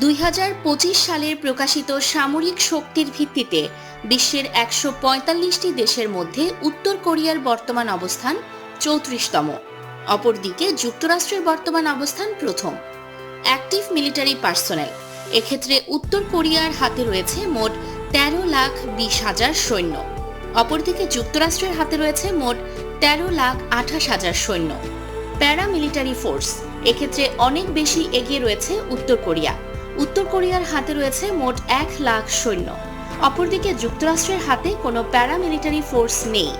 দুই সালের প্রকাশিত সামরিক শক্তির ভিত্তিতে বিশ্বের একশো পঁয়তাল্লিশটি দেশের মধ্যে উত্তর কোরিয়ার বর্তমান অবস্থান চৌত্রিশতম। অপরদিকে যুক্তরাষ্ট্রের বর্তমান অবস্থান প্রথম। Active military personnel. এক্ষেত্রে উত্তর কোরিয়ার হাতে রয়েছে মোট তেরো লাখ বিশ হাজার সৈন্য। অপরদিকে যুক্তরাষ্ট্রের হাতে রয়েছে মোট তেরো লাখ আঠাশ হাজার সৈন্য। Paramilitary force. এক্ষেত্রে অনেক বেশি এগিয়ে রয়েছে উত্তর কোরিয়া। উত্তর কোরিয়ার হাতে রয়েছে মোট এক লাখ সৈন্য। অপরদিকে যুক্তরাষ্ট্রের হাতে কোনো প্যারামিলিটারি ফোর্স নেই।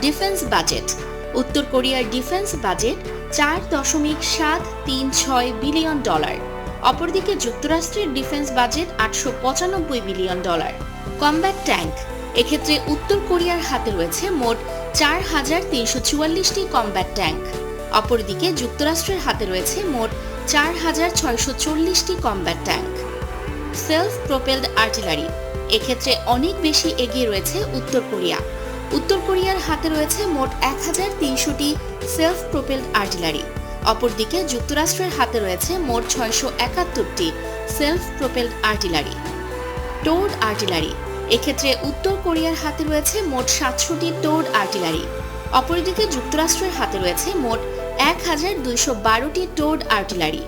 Defence budget. উত্তর কোরিয়ার ডিফেন্স বাজেট চার দশমিক সাত তিন ছয় বিলিয়ন ডলার। অপরদিকে যুক্তরাষ্ট্রের ডিফেন্স বাজেট আটশো পঁচানব্বই বিলিয়ন ডলার। Combat tank. এক্ষেত্রে উত্তর কোরিয়ার হাতে রয়েছে মোট চার হাজার তিনশো চুয়াল্লিশটি কমব্যাট ট্যাঙ্ক। অপরদিকে যুক্তরাষ্ট্রের হাতে রয়েছে মোট চার হাজার ছয়শো চল্লিশটি combat tank self propelled artillery এক্ষেত্রে অনেক বেশি এগিয়ে রয়েছে উত্তর কোরিয়া। উত্তর কোরিয়ার হাতে রয়েছে মোট এক হাজার তিনশোটি সেলফ প্রোপেলড আর্টিলারি অপরদিকে যুক্তরাষ্ট্রের হাতে রয়েছে মোট ছয়শো একাত্তরটি self propelled artillery towed artillery এক্ষেত্রে উত্তর কোরিয়ার হাতে রয়েছে মোট সাতশোটি টোড আর্টিলারি অপরদিকে যুক্তরাষ্ট্রের হাতে রয়েছে মোট এক হাজার দুইশো বারোটি towed artillery,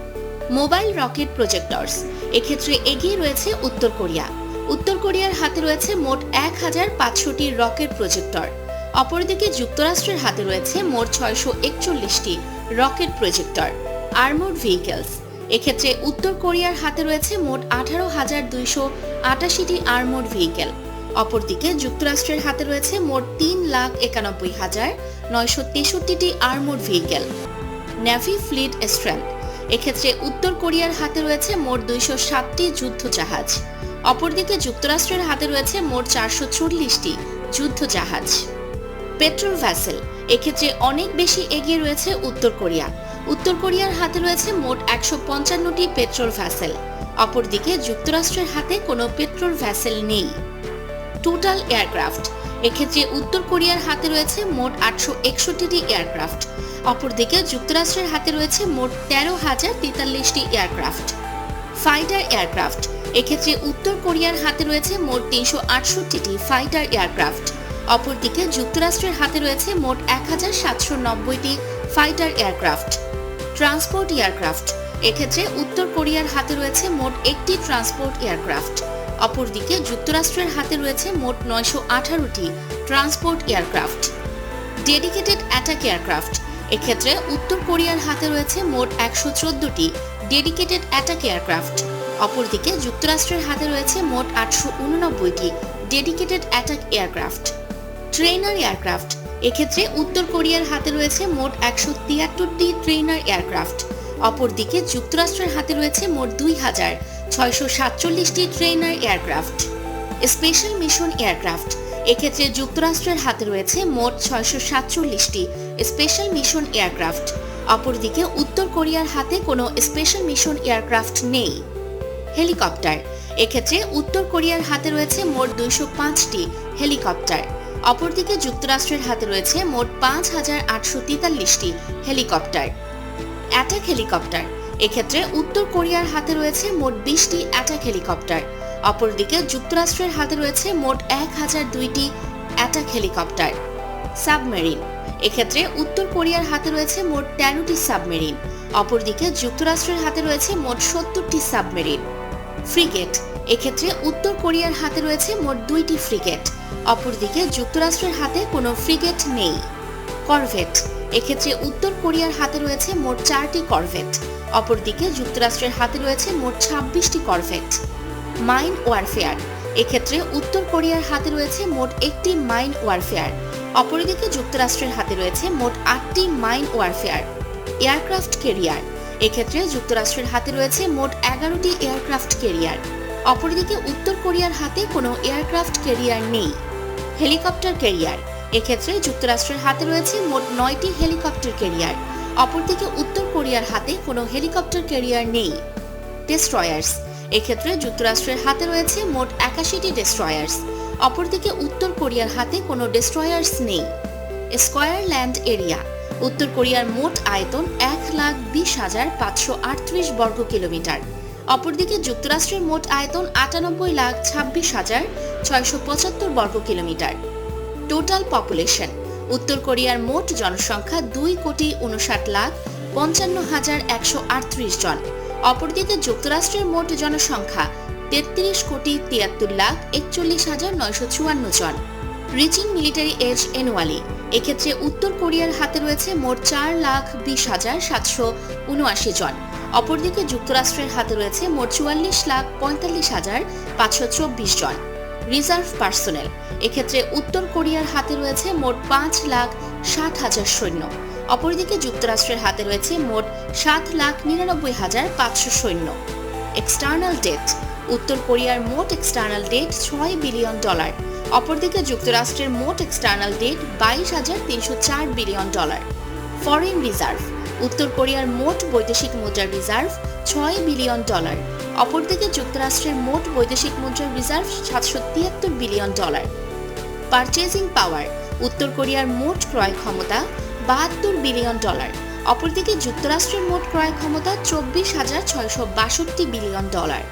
mobile rocket projectors. এক্ষেত্রে এগিয়ে রয়েছে উত্তর কোরিয়া। উত্তর কোরিয়ার হাতে রয়েছে মোট এক হাজার পাঁচশোটি রকেট প্রজেক্টর। অপরদিকে যুক্তরাষ্ট্রের হাতে রয়েছে মোট ছয়শো একচল্লিশটি রকেট প্রজেক্টর, আর্মোড ভেহিকেলস। এক্ষেত্রে উত্তর কোরিয়ার হাতে রয়েছে মোট আঠারো হাজার দুইশো আটাশিটি আর্মোড ভেহিকেল। অপরদিকে যুক্তরাষ্ট্রের হাতে রয়েছে মোট তিন লাখ একানব্বই হাজার নয়শো তেষট্টিটি armoured vehicle. Navy fleet strength এক্ষেত্রে উত্তর কোরিয়ার হাতে রয়েছে মোট দুইশো সাতটি যুদ্ধ জাহাজ অপরদিকে যুক্তরাষ্ট্রের হাতে রয়েছে মোট চারশো চল্লিশটি যুদ্ধ জাহাজ পেট্রোল ভ্যাসেল এক্ষেত্রে অনেক বেশি এগিয়ে রয়েছে উত্তর কোরিয়া। উত্তর কোরিয়ার হাতে রয়েছে মোট একশো পঞ্চান্নটি পেট্রোল ভ্যাসেল অপরদিকে যুক্তরাষ্ট্রের হাতে কোনো পেট্রোল ভ্যাসেল নেই। Total aircraft. এক্ষেত্রে উত্তর কোরিয়ার হাতে রয়েছে মোট আটশো একষট্টিটি এয়ারক্রাফট। অপরদিকে যুক্তরাষ্ট্রের হাতে রয়েছে মোট তেরো হাজার তেতাল্লিশটি এয়ারক্রাফট। Fighter aircraft. এক্ষেত্রে উত্তর কোরিয়ার হাতে রয়েছে মোট তিনশো আটষট্টিটি ফাইটার এয়ারক্রাফট। অপরদিকে যুক্তরাষ্ট্রের হাতে রয়েছে মোট এক হাজার সাতশো নব্বইটি ফাইটার এয়ারক্রাফট। Transport aircraft. এক্ষেত্রে উত্তর কোরিয়ার হাতে রয়েছে মোট একটি ট্রান্সপোর্ট এয়ারক্রাফট। অপরদিকে যুক্তরাষ্ট্রের হাতে রয়েছে মোট নয়শো আঠারোটি transport aircraft, dedicated attack aircraft. এক্ষেত্রে উত্তর কোরিয়ার হাতে রয়েছে মোট একশো চোদ্দটি ডেডিকেটেড অ্যাটাক এয়ারক্রাফট। অপরদিকে যুক্তরাষ্ট্রের হাতে রয়েছে মোট আটশো উননব্বইটি dedicated attack aircraft. Trainer aircraft. এক্ষেত্রে উত্তর কোরিয়ার হাতে রয়েছে মোট একশো তিয়াত্তরটি ট্রেনার এয়ারক্রাফট। অপরদিকে যুক্তরাষ্ট্রের হাতে রয়েছে মোট দুই হাজার ছয়শো সাতচল্লিশটি trainer aircraft. Special mission aircraft. এক্ষেত্রে যুক্তরাষ্ট্রের হাতে রয়েছে মোট ছয়শো সাতচল্লিশটি স্পেশাল মিশন এয়ারক্রাফট। অপরদিকে উত্তর কোরিয়ার হাতে কোনো স্পেশাল মিশন এয়ারক্রাফট নেই। হেলিকপ্টার। এক্ষেত্রে উত্তর কোরিয়ার হাতে রয়েছে মোট দুইশো পাঁচটি হেলিকপ্টার। অপরদিকে যুক্তরাষ্ট্রের হাতে রয়েছে মোট পাঁচ হাজার আটশো তেতাল্লিশটি হেলিকপ্টার। Attack helicopter. এক্ষেত্রে উত্তর কোরিয়ার হাতে রয়েছে মোট বিশটি অ্যাটাক হেলিকপ্টার। অপরদিকে যুক্তরাষ্ট্রের হাতে রয়েছে মোট এক হাজার দুইটি অ্যাটাক হেলিকপ্টার, সাবমেরিন। এক্ষেত্রে উত্তর কোরিয়ার হাতে রয়েছে মোট তেরোটি সাবমেরিন, অপরদিকে যুক্তরাষ্ট্রের হাতে রয়েছে মোট সত্তরটি সাবমেরিন। ফ্রিগেট, এক্ষেত্রে উত্তর কোরিয়ার হাতে রয়েছে মোট দুইটি ফ্রিগেট, অপরদিকে যুক্তরাষ্ট্রের হাতে কোনো ফ্রিগেট নেই। করভেট, এক্ষেত্রে উত্তর কোরিয়ার হাতে রয়েছে মোট চারটি করভেট অপরদিকে যুক্তরাষ্ট্রের হাতে রয়েছে মোট ছাব্বিশটি করভেট, মাইন ওয়ারফেয়ার। এক্ষেত্রে উত্তর কোরিয়ার হাতে রয়েছে মোট একটি মাইন ওয়ারফেয়ার, অপরদিকে যুক্তরাষ্ট্রের হাতে রয়েছে মোট আটটি মাইন ওয়ারফেয়ার, এয়ারক্রাফট কেরিয়ার। এক্ষেত্রে যুক্তরাষ্ট্রের হাতে রয়েছে মোট এগারোটি এয়ারক্রাফট কেরিয়ার, অপরদিকে উত্তর কোরিয়ার হাতে কোনো এয়ারক্রাফট কেরিয়ার নেই, হেলিকপ্টার কেরিয়ার। এক্ষেত্রে যুক্তরাষ্ট্রের হাতে রয়েছে মোট নয়টি হেলিকপ্টার কেরিয়ার অপরদিকে উত্তর কোরিয়ার হাতে কোনো হেলিকপ্টার কেরিয়ার নেই। ডেস্ট্রয়ার্স এক্ষেত্রে যুক্তরাষ্ট্রের হাতে রয়েছে মোট একাশিটি ডেস্ট্রয়ার্স অপরদিকে উত্তর কোরিয়ার হাতে কোনো ডেস্ট্রয়ার্স নেই। স্কয়ার ল্যান্ড এরিয়া উত্তর কোরিয়ার মোট আয়তন এক লাখ বিশ হাজার পাঁচশো আটত্রিশ বর্গ কিলোমিটার। অপরদিকে যুক্তরাষ্ট্রের মোট আয়তন আটানব্বই লাখ ছাব্বিশ হাজার ছয়শো পঁচাত্তর বর্গ কিলোমিটার। টোটাল পপুলেশন উত্তর কোরিয়ার মোট জনসংখ্যা দুই কোটি উনষাট লাখ পঞ্চান্ন হাজার একশো আটত্রিশ জন। অপরদিকে যুক্তরাষ্ট্রের মোট জনসংখ্যা তেত্রিশ কোটি তিয়াত্তর লাখ একচল্লিশ হাজার নয়শো চুয়ান্ন জন। রিচিং মিলিটারি এজ এনুয়ালি এক্ষেত্রে উত্তর কোরিয়ার হাতে রয়েছে মোট চার লাখ বিশ হাজার সাতশো উনআশি জন। অপরদিকে যুক্তরাষ্ট্রের হাতে রয়েছে মোট চুয়াল্লিশ লাখ পঁয়তাল্লিশ হাজার পাঁচশো চব্বিশ জন। Reserve personnel. এক্ষেত্রে উত্তর কোরিয়ার হাতে রয়েছে মোট পাঁচ লাখ ষাট হাজার সৈন্য। অপরদিকে যুক্তরাষ্ট্রের হাতে রয়েছে মোট সাত লাখ নিরানব্বই হাজার পাঁচশো সৈন্য। External debt. উত্তর কোরিয়ার মোট এক্সটার্নাল ডেট ছয় বিলিয়ন ডলার। অপরদিকে যুক্তরাষ্ট্রের মোট এক্সটার্নাল ডেট বাইশ হাজার তিনশো চার বিলিয়ন ডলার। Foreign reserve. উত্তর কোরিয়ার মোট বৈদেশিক মুদ্রার রিজার্ভ ছয় বিলিয়ন ডলার। অপরদিকে যুক্তরাষ্ট্রের মোট বৈদেশিক মুদ্রার রিজার্ভ সাতশো তিয়াত্তর বিলিয়ন ডলার। পারচেজিং পাওয়ার, উত্তর কোরিয়ার মোট ক্রয় ক্ষমতা বাহাত্তর বিলিয়ন ডলার। অপরদিকে যুক্তরাষ্ট্রের মোট ক্রয় ক্ষমতা চব্বিশ হাজার ছয়শো বাষট্টি বিলিয়ন ডলার।